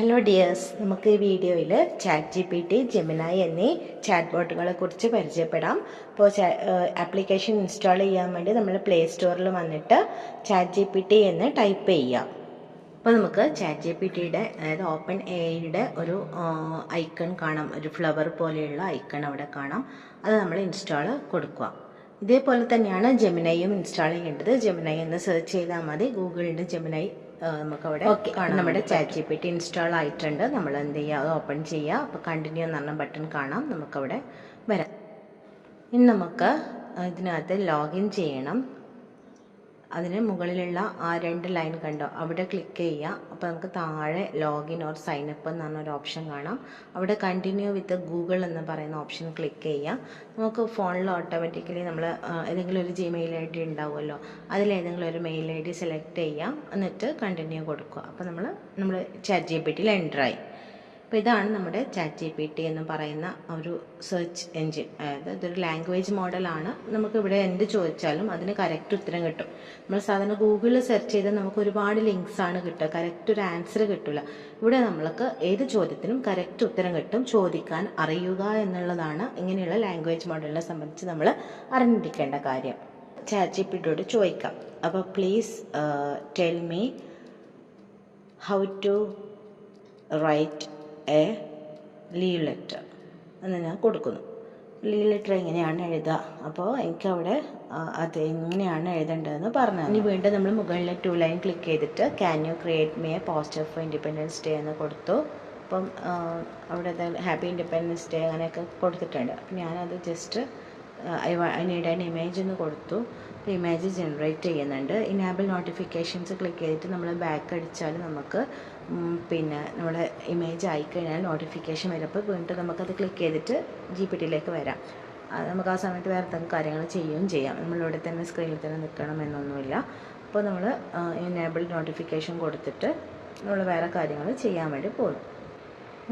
Hello dears നമുക്ക് ഈ വീഡിയോയിൽ chat G P T Gemini എന്നീ ചാറ്റ് ബോട്ടുകളെ കുറിച്ച് പരിചയപ്പെടാം. അപ്പോൾ ആപ്ലിക്കേഷൻ ഇൻസ്റ്റാൾ ചെയ്യാൻ വേണ്ടി നമ്മൾ പ്ലേ സ്റ്റോറിൽ വന്നിട്ട് ചാറ്റ് ജി പി ടി എന്ന് ടൈപ്പ് ചെയ്യാം. അപ്പോൾ നമുക്ക് ചാറ്റ് ജി പി ടിയുടെ അതായത് ഓപ്പൺ എയുടെ ഒരു ഐക്കൺ കാണാം. ഒരു ഫ്ലവർ പോലെയുള്ള ഐക്കൺ അവിടെ കാണാം. അത് നമ്മൾ ഇൻസ്റ്റാൾ കൊടുക്കുക. ഇതേപോലെ തന്നെയാണ് ജെമിനയും ഇൻസ്റ്റാൾ ചെയ്യേണ്ടത്. ജെമിനൈ എന്ന് സെർച്ച് ചെയ്താൽ മതി. ഗൂഗിളിന്റെ ജെമിനൈ നമുക്ക് അവിടെ കാണാം നമ്മുടെ chat G P T install ആയിട്ടുണ്ട്. നമ്മൾ എന്ത് ചെയ്യുക അത് ഓപ്പൺ ചെയ്യുക അപ്പോൾ കണ്ടിന്യൂ എന്ന് പറഞ്ഞ ബട്ടൺ കാണാം. നമുക്കവിടെ വരാം. ഇനി നമുക്ക് ഇതിനകത്ത് ലോഗിൻ ചെയ്യണം. അതിന് മുകളിലുള്ള ആ രണ്ട് ലൈൻ കണ്ടോ? അവിടെ ക്ലിക്ക് ചെയ്യുക. അപ്പോൾ നമുക്ക് താഴെ ലോഗിൻ ഓർ സൈൻ അപ്പ് എന്ന് പറഞ്ഞൊരു ഓപ്ഷൻ കാണാം. അവിടെ കണ്ടിന്യൂ വിത്ത് ഗൂഗിൾ എന്ന് പറയുന്ന ഓപ്ഷൻ ക്ലിക്ക് ചെയ്യുക. നമുക്ക് ഫോണിൽ ഓട്ടോമാറ്റിക്കലി നമ്മൾ ഏതെങ്കിലും ഒരു ജിമെയിൽ ഐ ഡി ഉണ്ടാവുമല്ലോ. അതിലേതെങ്കിലും ഒരു മെയിൽ ഐ ഡി സെലക്ട് ചെയ്യുക. എന്നിട്ട് കണ്ടിന്യൂ കൊടുക്കുക. അപ്പോൾ നമ്മൾ നമ്മൾ ചാറ്റ് ജി പി ടിയിൽ എന്ററായി അപ്പോൾ ഇതാണ് നമ്മുടെ ചാറ്റ് ജി പി ടി എന്ന് പറയുന്ന ഒരു സെർച്ച് എൻജിൻ അതായത് ഇതൊരു ലാംഗ്വേജ് മോഡലാണ് നമുക്ക് ഇവിടെ എന്ത് ചോദിച്ചാലും അതിന് കറക്റ്റ് ഉത്തരം കിട്ടും. നമ്മൾ സാധാരണ ഗൂഗിളിൽ സെർച്ച് ചെയ്താൽ നമുക്ക് ഒരുപാട് ലിങ്ക്സ് ആണ് കിട്ടുക. കറക്റ്റ് ഒരു ആൻസർ കിട്ടില്ല ഇവിടെ നമ്മൾക്ക് ഏത് ചോദ്യത്തിനും കറക്റ്റ് ഉത്തരം കിട്ടും. ചോദിക്കാൻ അറിയുക എന്നുള്ളതാണ് ഇങ്ങനെയുള്ള ലാംഗ്വേജ് മോഡലിനെ സംബന്ധിച്ച് നമ്മൾ അറിഞ്ഞിരിക്കേണ്ട കാര്യം. ചാറ്റ് ജി പി ടിയോട് ചോദിക്കാം. അപ്പോൾ please tell me how to write a leave letter എന്ന് ഞാൻ കൊടുക്കുന്നു. ലീവ് ലെറ്റർ എങ്ങനെയാണ് എഴുതുക? അപ്പോൾ എനിക്കവിടെ അത് എങ്ങനെയാണ് എഴുതേണ്ടതെന്ന് പറഞ്ഞു ഇനി വീണ്ടും നമ്മൾ മുകളിലെ ടു ലൈൻ ക്ലിക്ക് ചെയ്തിട്ട് can you create a poster for Independence Day എന്ന് കൊടുത്തു. അപ്പം അവിടെ ഹാപ്പി ഇൻഡിപെൻഡൻസ് ഡേ അങ്ങനെയൊക്കെ കൊടുത്തിട്ടുണ്ട്. അപ്പം ഞാനത് just I I need an image എന്ന് കൊടുത്തു. അപ്പോൾ ഇമേജ് ജനറേറ്റ് ചെയ്യുന്നുണ്ട്. ഇനാബിൾ നോട്ടിഫിക്കേഷൻസ് ക്ലിക്ക് ചെയ്തിട്ട് നമ്മൾ ബാക്ക് അടിച്ചാൽ നമുക്ക് പിന്നെ നമ്മുടെ ഇമേജ് ആയിക്കഴിഞ്ഞാൽ നോട്ടിഫിക്കേഷൻ വരുമ്പോൾ വീണ്ടും നമുക്കത് ക്ലിക്ക് ചെയ്തിട്ട് ജി പി ടിയിലേക്ക് വരാം. നമുക്ക് ആ സമയത്ത് വേറെ എന്തെങ്കിലും കാര്യങ്ങൾ ചെയ്യുകയും ചെയ്യാം. നമ്മളിവിടെ തന്നെ സ്ക്രീനിൽ തന്നെ നിൽക്കണം എന്നൊന്നുമില്ല. അപ്പോൾ നമ്മൾ ഇനേബിൾ നോട്ടിഫിക്കേഷൻ കൊടുത്തിട്ട് നമ്മൾ വേറെ കാര്യങ്ങൾ ചെയ്യാൻ വേണ്ടി പോകുന്നു.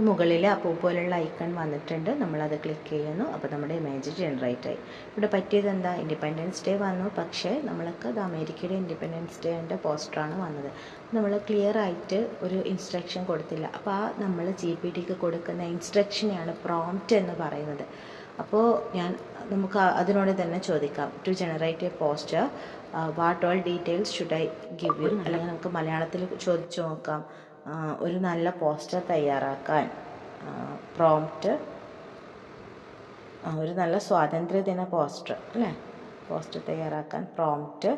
മുകളിൽ അപ്പൂ പോലുള്ള ഐക്കൺ വന്നിട്ടുണ്ട്. നമ്മളത് ക്ലിക്ക് ചെയ്യുന്നു. അപ്പോൾ നമ്മുടെ ഇമേജ് ജനറേറ്റ് ആയി. ഇവിടെ പറ്റിയത് എന്താ? ഇൻഡിപെൻഡൻസ് ഡേ വന്നു. പക്ഷേ നമ്മൾക്ക് അത് അമേരിക്കയുടെ ഇൻഡിപെൻഡൻസ് ഡേന്റെ പോസ്റ്ററാണ് വന്നത്. നമ്മൾ ക്ലിയർ ആയിട്ട് ഒരു ഇൻസ്ട്രക്ഷൻ കൊടുത്തില്ല. അപ്പോൾ ആ നമ്മൾ ജി പി ടിക്ക് കൊടുക്കുന്ന ഇൻസ്ട്രക്ഷനെയാണ് പ്രോംപ്റ്റ് എന്ന് പറയുന്നത്. അപ്പോൾ ഞാൻ നമുക്ക് അതിനോട് തന്നെ ചോദിക്കാം. To generate a poster what all details should I give you അല്ലെങ്കിൽ നമുക്ക് മലയാളത്തിൽ ചോദിച്ചു നോക്കാം. ഒരു നല്ല പോസ്റ്റർ തയ്യാറാക്കാൻ പ്രോംപ്റ്റ് ഒരു നല്ല സ്വാതന്ത്ര്യദിന പോസ്റ്റർ അല്ലേ? പോസ്റ്റർ തയ്യാറാക്കാൻ പ്രോംപ്റ്റ്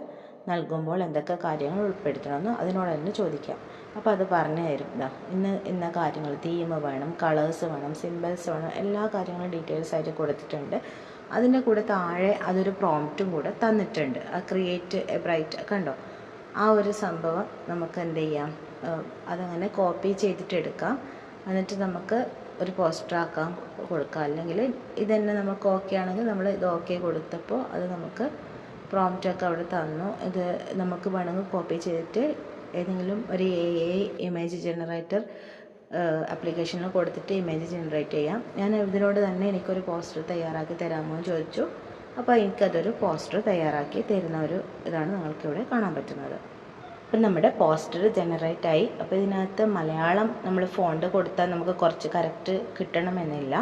നൽകുമ്പോൾ എന്തൊക്കെ കാര്യങ്ങൾ ഉൾപ്പെടുത്തണമെന്ന് അതിനോട് തന്നെ ചോദിക്കാം. അപ്പോൾ അത് പറഞ്ഞു തരും. ഇതാ ഇന്ന് ഇന്ന കാര്യങ്ങൾ തീം വേണം കളേഴ്സ് വേണം സിമ്പിൾസ് വേണം എല്ലാ കാര്യങ്ങളും ഡീറ്റെയിൽസ് ആയിട്ട് കൊടുത്തിട്ടുണ്ട്. അതിന്റെ കൂടെ താഴെ അതൊരു പ്രോംപ്റ്റും കൂടെ തന്നിട്ടുണ്ട്. ആ ക്രിയേറ്റ് എ ബ്രൈറ്റ് കണ്ടോ? ആ ഒരു സംഭവം നമുക്ക് എന്ത് ചെയ്യാം? അതങ്ങനെ കോപ്പി ചെയ്തിട്ട് എടുക്കാം. എന്നിട്ട് നമുക്ക് ഒരു പോസ്റ്റർ ആക്കാം കൊടുക്കാം. അല്ലെങ്കിൽ ഇതന്നെ നമുക്ക് ഓക്കെ ആണെങ്കിൽ നമ്മൾ ഇത് ഓക്കെ കൊടുത്തപ്പോൾ അത് നമുക്ക് പ്രോംപ്റ്റൊക്കെ അവിടെ തന്നു. ഇത് നമുക്ക് വേണമെങ്കിൽ കോപ്പി ചെയ്തിട്ട് ഏതെങ്കിലും ഒരു എ ഐ ഇമേജ് ജനറേറ്റർ ആപ്ലിക്കേഷനിൽ കൊടുത്തിട്ട് ഇമേജ് ജനറേറ്റ് ചെയ്യാം. ഞാൻ ഇതിനോട് തന്നെ എനിക്കൊരു പോസ്റ്റർ തയ്യാറാക്കി തരാമോ എന്ന് ചോദിച്ചു. അപ്പോൾ എനിക്കതൊരു പോസ്റ്റർ തയ്യാറാക്കി തരുന്ന ഒരു ഇതാണ് നിങ്ങൾക്കിവിടെ കാണാൻ പറ്റുന്നത്. അപ്പം നമ്മുടെ പോസ്റ്റർ ജനറേറ്റ് ആയി. അപ്പോൾ ഇതിനകത്ത് മലയാളം നമ്മൾ ഫോണ്ട് കൊടുത്താൽ നമുക്ക് കുറച്ച് കറക്റ്റ് കിട്ടണമെന്നില്ല.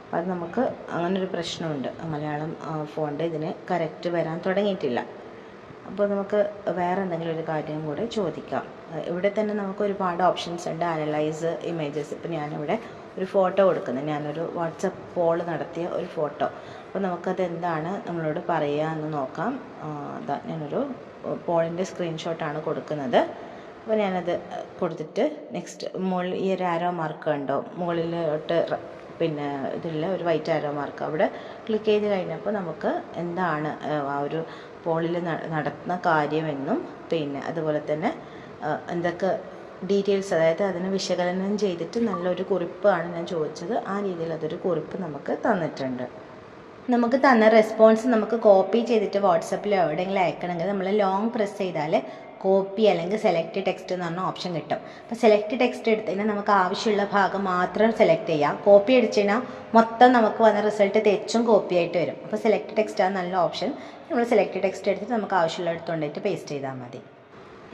അപ്പോൾ അത് നമുക്ക് അങ്ങനൊരു പ്രശ്നമുണ്ട്. മലയാളം ഫോണ്ട് ഇതിന് കറക്റ്റ് വരാൻ തുടങ്ങിയിട്ടില്ല. അപ്പോൾ നമുക്ക് വേറെ എന്തെങ്കിലും ഒരു കാര്യം കൂടെ ചോദിക്കാം. ഇവിടെ തന്നെ നമുക്ക് ഒരുപാട് ഓപ്ഷൻസ് ഉണ്ട്. അനലൈസ് ഇമേജസ് ഇപ്പോൾ ഞാനിവിടെ ഒരു ഫോട്ടോ കൊടുക്കുന്നത് ഞാനൊരു വാട്സപ്പ് കോൾ നടത്തിയ ഒരു ഫോട്ടോ അപ്പോൾ നമുക്കത് എന്താണ് നമ്മളോട് പറയുക എന്ന് നോക്കാം. അതാ ഞാനൊരു പോളിന്റെ സ്ക്രീൻഷോട്ടാണ് കൊടുക്കുന്നത്. അപ്പോൾ ഞാനത് കൊടുത്തിട്ട് നെക്സ്റ്റ് മുകളിൽ ഈ ഒരു ആരോ മാർക്ക് കണ്ടോ? മുകളിലോട്ട് പിന്നെ ഇതില്ല ഒരു വൈറ്റ് ആരോ മാർക്ക് അവിടെ ക്ലിക്ക് ചെയ്ത് കഴിഞ്ഞപ്പോൾ നമുക്ക് എന്താണ് ആ ഒരു പോളിൽ നടത്തുന്ന കാര്യമെന്നും പിന്നെ അതുപോലെ തന്നെ എന്തൊക്കെ ഡീറ്റെയിൽസ് അതായത് അതിനെ വിശകലനം ചെയ്തിട്ട് നല്ലൊരു കുറിപ്പാണ് ഞാൻ ചോദിച്ചത്. ആ രീതിയിൽ അതൊരു കുറിപ്പ് നമുക്ക് തന്നിട്ടുണ്ട്. നമുക്ക് തന്ന റെസ്പോൺസ് നമുക്ക് കോപ്പി ചെയ്തിട്ട് വാട്സപ്പിൽ എവിടെയെങ്കിലും അയക്കണമെങ്കിൽ നമ്മൾ ലോങ് പ്രസ് ചെയ്താൽ കോപ്പി അല്ലെങ്കിൽ സെലക്ട് ടെക്സ്റ്റ് എന്ന് പറഞ്ഞ ഓപ്ഷൻ കിട്ടും. അപ്പോൾ സെലക്ട് ടെക്സ്റ്റ് എടുത്ത് കഴിഞ്ഞാൽ നമുക്ക് ആവശ്യമുള്ള ഭാഗം മാത്രം സെലക്ട് ചെയ്യാം. കോപ്പി അടിച്ചു കഴിഞ്ഞാൽ മൊത്തം നമുക്ക് വന്ന റിസൾട്ട് തെച്ചും കോപ്പി ആയിട്ട് വരും. അപ്പോൾ സെലക്ട് ടെക്സ്റ്റ് ആണ് നല്ല ഓപ്ഷൻ നമ്മൾ സെലക്ട് ടെക്സ്റ്റ് എടുത്തിട്ട് നമുക്ക് ആവശ്യമുള്ള എടുത്തുകൊണ്ടിട്ട് പേസ്റ്റ് ചെയ്താൽ മതി.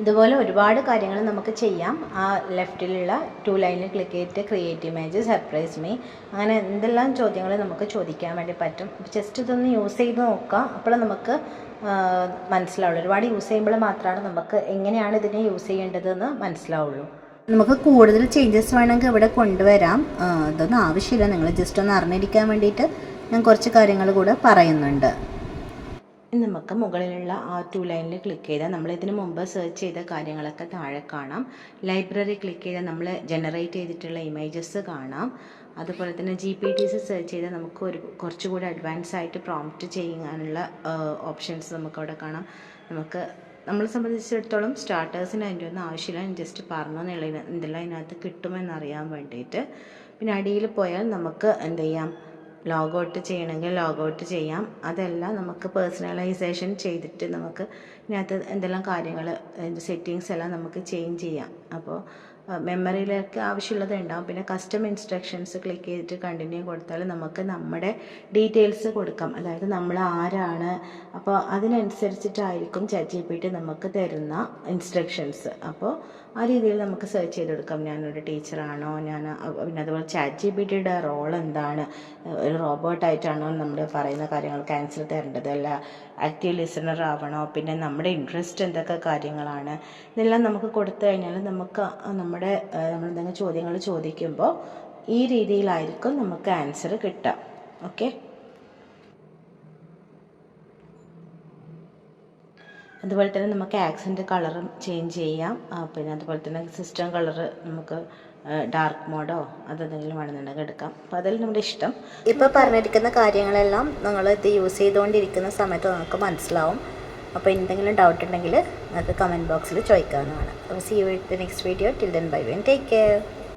ഇതുപോലെ ഒരുപാട് കാര്യങ്ങൾ നമുക്ക് ചെയ്യാം. ആ ലെഫ്റ്റിലുള്ള ടു ലൈനിൽ ക്ലിക്ക് ചെയ്തിട്ട് ക്രിയേറ്റ് ഇമേജ് സർപ്രൈസ് മീ അങ്ങനെ എന്തെല്ലാം ചോദ്യങ്ങൾ നമുക്ക് ചോദിക്കാൻ വേണ്ടി പറ്റും. ജസ്റ്റ് ഇതൊന്ന് യൂസ് ചെയ്ത് നോക്കാം. അപ്പോൾ നമുക്ക് മനസ്സിലാവുള്ളൂ. ഒരുപാട് യൂസ് ചെയ്യുമ്പോൾ മാത്രമാണ് നമുക്ക് എങ്ങനെയാണ് ഇതിനെ യൂസ് ചെയ്യേണ്ടതെന്ന് മനസ്സിലാവുള്ളൂ. നമുക്ക് കൂടുതൽ ചേഞ്ചസ് വേണമെങ്കിൽ ഇവിടെ കൊണ്ടുവരാം. ഇതൊന്നും ആവശ്യമില്ല. നിങ്ങൾ ജസ്റ്റ് ഒന്ന് അറിഞ്ഞിരിക്കാൻ വേണ്ടിയിട്ട് ഞാൻ കുറച്ച് കാര്യങ്ങൾ കൂടെ പറയുന്നുണ്ട്. നമുക്ക് മുകളിലുള്ള ആ ടു ലൈനിൽ ക്ലിക്ക് ചെയ്താൽ നമ്മൾ ഇതിന് മുമ്പ് സെർച്ച് ചെയ്ത കാര്യങ്ങളൊക്കെ താഴെ കാണാം. ലൈബ്രറി ക്ലിക്ക് ചെയ്താൽ നമ്മൾ ജനറേറ്റ് ചെയ്തിട്ടുള്ള ഇമേജസ് കാണാം. അതുപോലെ തന്നെ G P T C search ചെയ്താൽ നമുക്ക് ഒരു കുറച്ചുകൂടി അഡ്വാൻസ് ആയിട്ട് പ്രോംപ്റ്റ് ചെയ്യാനുള്ള ഓപ്ഷൻസ് നമുക്ക് അവിടെ കാണാം. നമുക്ക് നമ്മളെ സംബന്ധിച്ചിടത്തോളം സ്റ്റാർട്ടേഴ്സിന് അതിന്റെ ഒന്നും ആവശ്യമില്ല. ജസ്റ്റ് പറഞ്ഞു എന്നുള്ള എന്തെല്ലാം അതിനകത്ത് കിട്ടുമെന്നറിയാൻ വേണ്ടിയിട്ട്. പിന്നെ അടിയിൽ പോയാൽ നമുക്ക് എന്ത് ചെയ്യാം? ലോഗ് ഔട്ട് ചെയ്യണമെങ്കിൽ ലോഗ് ഔട്ട് ചെയ്യാം. അതെല്ലാം നമുക്ക് പേഴ്സണലൈസേഷൻ ചെയ്തിട്ട് നമുക്ക് ഇതിനകത്ത് എന്തെല്ലാം കാര്യങ്ങൾ സെറ്റിങ്സ് എല്ലാം നമുക്ക് ചേഞ്ച് ചെയ്യാം. അപ്പോൾ മെമ്മറിയിലേക്ക് ആവശ്യമുള്ളത് ഉണ്ടാവും. പിന്നെ കസ്റ്റം ഇൻസ്ട്രക്ഷൻസ് ക്ലിക്ക് ചെയ്തിട്ട് കണ്ടിന്യൂ കൊടുത്താൽ നമുക്ക് നമ്മുടെ ഡീറ്റെയിൽസ് കൊടുക്കാം. അതായത് നമ്മൾ ആരാണ് അപ്പോൾ അതിനനുസരിച്ചിട്ടായിരിക്കും ചാറ്റ് ജി പി ടി നമുക്ക് തരുന്ന ഇൻസ്ട്രക്ഷൻസ് അപ്പോൾ ആ രീതിയിൽ നമുക്ക് സെർച്ച് ചെയ്ത് കൊടുക്കാം ഞാനൊരു ടീച്ചറാണോ? ഞാൻ പിന്നെ അതുപോലെ ചാറ്റ് ജി പി ടിയുടെ റോൾ എന്താണ്? ഒരു റോബോട്ടായിട്ടാണോ നമ്മൾ പറയുന്ന കാര്യങ്ങൾക്ക് ആൻസർ തരേണ്ടത്? അല്ല ആക്റ്റീവ് ലിസണർ ആവണോ? പിന്നെ നമ്മുടെ ഇൻട്രസ്റ്റ് എന്തൊക്കെ കാര്യങ്ങളാണ്? ഇതെല്ലാം നമുക്ക് കൊടുത്തു കഴിഞ്ഞാൽ നമുക്ക് ആ നമ്മുടെ നമ്മൾ എന്തെങ്കിലും ചോദ്യങ്ങൾ ചോദിക്കുമ്പോൾ ഈ രീതിയിലായിരിക്കും നമുക്ക് ആൻസർ കിട്ടുക. ഓക്കെ അതുപോലെ തന്നെ നമുക്ക് ആക്സിന്റെ കളറും ചേഞ്ച് ചെയ്യാം. പിന്നെ അതുപോലെ തന്നെ സിസ്റ്റം കളറ് നമുക്ക് ഡാർക്ക് മോഡോ അതെന്തെങ്കിലും വേണമെന്നുണ്ടെങ്കിൽ എടുക്കാം. അപ്പോൾ അതിൽ നമ്മുടെ ഇഷ്ടം. ഇപ്പോൾ പറഞ്ഞിരിക്കുന്ന കാര്യങ്ങളെല്ലാം നിങ്ങൾ ഇത് യൂസ് ചെയ്തുകൊണ്ടിരിക്കുന്ന സമയത്ത് നമുക്ക് മനസ്സിലാവും. അപ്പോൾ എന്തെങ്കിലും ഡൗട്ട് ഉണ്ടെങ്കിൽ അത് കമന്റ് ബോക്സിൽ ചോദിക്കാവുന്നതാണ്. അപ്പോൾ see you next video till then bye when take care